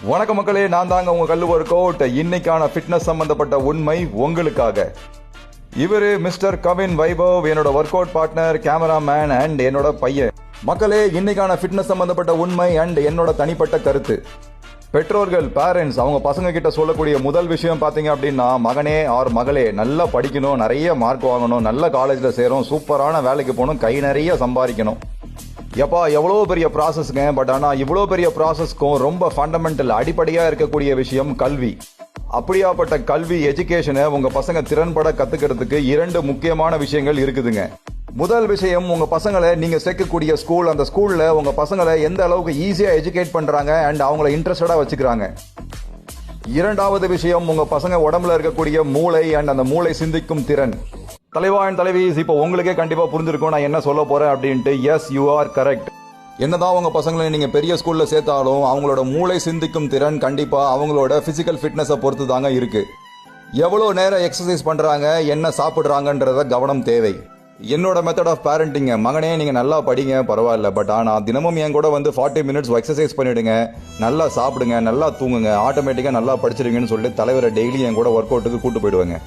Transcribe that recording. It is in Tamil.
வணக்க மக்களே நான் தாங்க உங்க கல்லு கோட். இன்னைக்கான ஃபிட்னஸ் சம்பந்தப்பட்ட உண்மை உங்களுக்காக. இவர் மிஸ்டர் கவின் வைபவ் என்னோட work out partner cameraman and என்னோட பையன். மக்களே இன்னைக்கான ஃபிட்னஸ் சம்பந்தப்பட்ட உண்மை அண்ட் என்னோட தனிப்பட்ட கருத்து. பெற்றோர்கள் பேரண்ட்ஸ் அவங்க பசங்க கிட்ட சொல்லக்கூடிய முதல் விஷயம் பார்த்தீங்க அப்படின்னா மகனே ஆர் மகளே நல்லா படிக்கணும் நிறைய மார்க் வாங்கணும் நல்ல காலேஜில் சேரும் சூப்பரான வேலைக்கு போகணும் கை நிறைய சம்பாதிக்கணும். எப்பா எவ்வளோ பெரிய ப்ராசஸ்ங்க பட் ஆனால் இவ்வளோ பெரிய ப்ராசஸ்க்கும் ரொம்ப ஃபண்டமெண்டல் அடிப்படையாக இருக்கக்கூடிய விஷயம் கல்வி. அப்படியாப்பட்ட கல்வி எஜுகேஷனை உங்கள் பசங்க திறன்பட கற்றுக்கிறதுக்கு இரண்டு முக்கியமான விஷயங்கள் இருக்குதுங்க. முதல் விஷயம் உங்கள் பசங்களை நீங்கள் சேர்க்கக்கூடிய ஸ்கூல் அந்த ஸ்கூலில் உங்கள் பசங்களை எந்த அளவுக்கு ஈஸியாக எஜுகேட் பண்ணுறாங்க அண்ட் அவங்கள இன்ட்ரெஸ்டடாக வச்சுக்கிறாங்க. இரண்டாவது விஷயம் உங்கள் பசங்க உடம்புல இருக்கக்கூடிய மூளை அண்ட் அந்த மூளை சிந்திக்கும் திறன். தலைவாயின் அண்ட் தலைவிஸ் இப்போ உங்களுக்கே கண்டிப்பா புரிஞ்சிருக்கும். நான் என்ன சொல்ல போறேன் அப்படின்ட்டு எஸ் யூ ஆர் கரெக்ட் என்னதான் உங்க பசங்களை நீங்க பெரிய ஸ்கூல்ல சேர்த்தாலும் அவங்களோட மூளை சிந்திக்கும் திறன் கண்டிப்பா அவங்களோட பிசிக்கல் ஃபிட்னஸை பொறுத்து தாங்க இருக்கு. எவ்வளோ நேரம் எக்ஸசைஸ் பண்றாங்க என்ன சாப்பிடுறாங்கன்றத கவனம் தேவை. என்னோட மெத்தட் ஆஃப் பேரண்டிங்க மகனே நீங்க நல்லா படிங்க பரவாயில்ல. பட் ஆனா தினமும் என் கூட வந்து ஃபார்ட்டி மினிட்ஸ் எக்ஸசைஸ் பண்ணிடுங்க. நல்லா சாப்பிடுங்க நல்லா தூங்குங்க ஆட்டோமேட்டிக்கா நல்லா படிச்சிருங்கன்னு சொல்லிட்டு தலைவரை டெய்லி என் கூட ஒர்க் அவுட்டுக்கு கூட்டு போயிடுவாங்க.